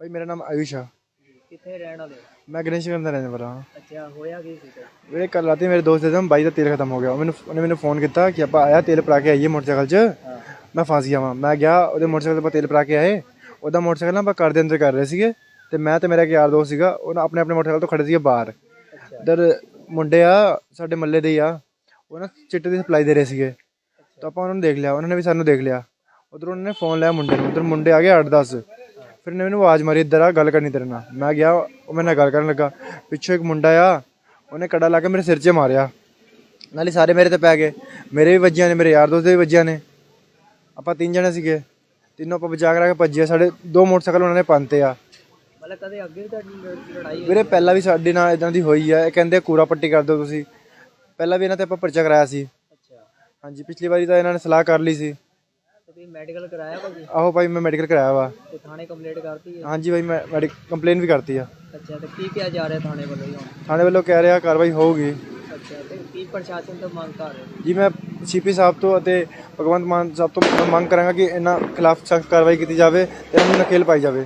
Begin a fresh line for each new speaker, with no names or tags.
ਭਾਈ ਮੇਰਾ ਨਾਮ ਆਯੁਸ਼ ਆ।
ਕਿੱਥੇ ਰਹਿਣ ਵਾਲੇ ਹੋ?
ਮੈਂ ਗਣੇਸ਼ ਨਗਰ ਦਾ ਰਹਿਣ ਵਾਲਾ ਹਾਂ।
ਅੱਛਾ ਹੋਇਆ ਕੀ ਸੀ
ਵੀਰੇ ਕੱਲ ਰਾਤੀ ਮੇਰੇ ਦੋਸਤ ਦੇ ਬਾਈ ਦਾ ਤੇਲ ਖਤਮ ਹੋ ਗਿਆ। ਮੈਨੂੰ ਉਹਨੇ ਮੈਨੂੰ ਫੋਨ ਕੀਤਾ ਕਿ ਆਪਾਂ ਆਇਆ ਤੇਲ ਭਰਾ ਕੇ ਆਈਏ ਮੋਟਰਸਾਈਕਲ 'ਚ। ਮੈਂ ਫਸ ਗਿਆ ਵਾਂ ਮੈਂ ਗਿਆ ਉਹਦੇ ਮੋਟਰਸਾਈਕਲ ਤੇ ਤੇਲ ਭਰਾ ਕੇ ਆਏ। ਉਹਦਾ ਮੋਟਰਸਾਈਕਲ ਨਾ ਆਪਾਂ ਘਰ ਦੇ ਅੰਦਰ ਕਰ ਰਹੇ ਸੀਗੇ। ਤੇ ਮੈਂ ਤੇ ਮੇਰਾ ਇੱਕ ਯਾਰ ਦੋਸਤ ਸੀਗਾ ਉਹ ਆਪਣੇ ਆਪਣੇ ਮੋਟਰਸਾਈਕਲ ਤੋਂ ਖੜੇ ਸੀਗੇ ਬਾਹਰ।
ਅੱਛਾ।
ਉਧਰ ਮੁੰਡੇ ਆ ਸਾਡੇ ਮੱਲੇ ਦੇ ਆ। ਉਹ ਨਾ ਚਿੱਟੇ ਦੀ ਸਪਲਾਈ ਦੇ ਰਹੇ ਸੀਗੇ। ਤਾਂ ਆਪਾਂ ਉਹਨਾਂ ਨੂੰ ਦੇਖ ਲਿਆ। ਉਹਨਾਂ ਨੇ ਵੀ ਸਾਨੂੰ ਦੇਖ ਲਿਆ। ਉਧਰ ਉਹਨਾਂ ਨੇ ਫੋਨ ਲਿਆ ਮੁੰਡੇ ਨੂੰ। ਉਧਰ ਮੁੰਡੇ ਆ ਗਏ 8-10 ਫਿਰ ਨੇ ਮੈਨੂੰ ਆਵਾਜ਼ ਮਾਰੀ ਇੱਧਰ ਆ ਗੱਲ ਕਰਨੀ ਤੇਰੇ ਨਾਲ। ਮੈਂ ਗਿਆ ਉਹ ਮੇਰੇ ਨਾਲ ਗੱਲ ਕਰਨ ਲੱਗਾ। ਪਿੱਛੋਂ ਇੱਕ ਮੁੰਡਾ ਆ ਉਹਨੇ ਕੜਾ ਲਾ ਕੇ ਮੇਰੇ ਸਿਰ 'ਚ ਮਾਰਿਆ। ਨਾਲੇ ਸਾਰੇ ਮੇਰੇ ਤੇ ਪੈ ਗਏ। ਮੇਰੇ ਵੀ ਵੱਜੀਆਂ ਨੇ ਮੇਰੇ ਯਾਰ ਦੋਸਤ ਦੇ ਵੀ ਵੱਜੀਆਂ ਨੇ। ਆਪਾਂ ਤਿੰਨ ਜਣੇ ਸੀਗੇ। ਤਿੰਨੋਂ ਆਪਾਂ ਬਚਾ ਕੇ ਭੱਜੇ ਸਾਡੇ ਦੋ ਮੋਟਰਸਾਈਕਲ ਉਹਨਾਂ ਨੇ ਪੰਤੇ ਆ।
ਮਤਲਬ ਕਦੇ ਅੱਗੇ ਵੀ ਤੁਹਾਡੀ ਲੜ- ਲੜਾਈ
ਵੀਰੇ ਪਹਿਲਾਂ ਵੀ ਸਾਡੇ ਨਾਲ ਇਦਾਂ ਦੀ ਹੋਈ ਆ। ਇਹ ਕਹਿੰਦੇ ਕੂੜਾ ਪੱਟੀ ਕਰ ਦਿਓ ਤੁਸੀਂ। ਪਹਿਲਾਂ ਵੀ ਇਹਨਾਂ ਤੇ ਆਪਾਂ ਪਰਚਾ ਕਰਾਇਆ ਸੀ।
ਅੱਛਾ।
ਹਾਂਜੀ ਪਿਛਲੀ ਵਾਰੀ ਤਾਂ ਇਹਨਾਂ ਨੇ ਸਲਾਹ ਕਰ ਲਈ ਸੀ।
ਤੁਸੀਂ ਮੈਡੀਕਲ ਕਰਾਇਆ ਭਾਜੀ
ਆਹੋ ਭਾਈ ਮੈਂ ਮੈਡੀਕਲ ਕਰਾਇਆ ਵਾ।
ਤੇ ਥਾਣੇ ਕੰਪਲੇਂਟ ਕਰਤੀ ਹੈ
ਹਾਂਜੀ ਭਾਈ ਮੈਂ ਮੈਡੀਕਲ ਕੰਪਲੇਨ ਵੀ ਕਰਤੀ ਆ।
ਅੱਛਾ ਤੇ ਕੀ ਕਿਹਾ ਜਾ ਰਿਹਾ ਥਾਣੇ ਵੱਲੋਂ ਜੀ ਹੁਣ?
ਥਾਣੇ ਵੱਲੋਂ ਕਹਿ ਰਿਹਾ ਕਾਰਵਾਈ ਹੋਊਗੀ।
ਅੱਛਾ ਤੇ ਕੀ ਪ੍ਰਸ਼ਾਸਨ ਤੋਂ ਮੰਗ ਕਰ ਰਹੇ ਹੋ?
ਜੀ ਮੈਂ ਸੀਪੀ ਸਾਹਿਬ ਤੋਂ ਅਤੇ ਭਗਵੰਤ ਮਾਨ ਸਾਹਿਬ ਤੋਂ ਮੰਗ ਕਰਾਂਗਾ ਕਿ ਇਹਨਾਂ ਖਿਲਾਫ ਸਖਤ ਕਾਰਵਾਈ ਕੀਤੀ ਜਾਵੇ ਤੇ ਇਹਨਾਂ ਨੂੰ ਨਕੇਲ ਪਾਈ ਜਾਵੇ।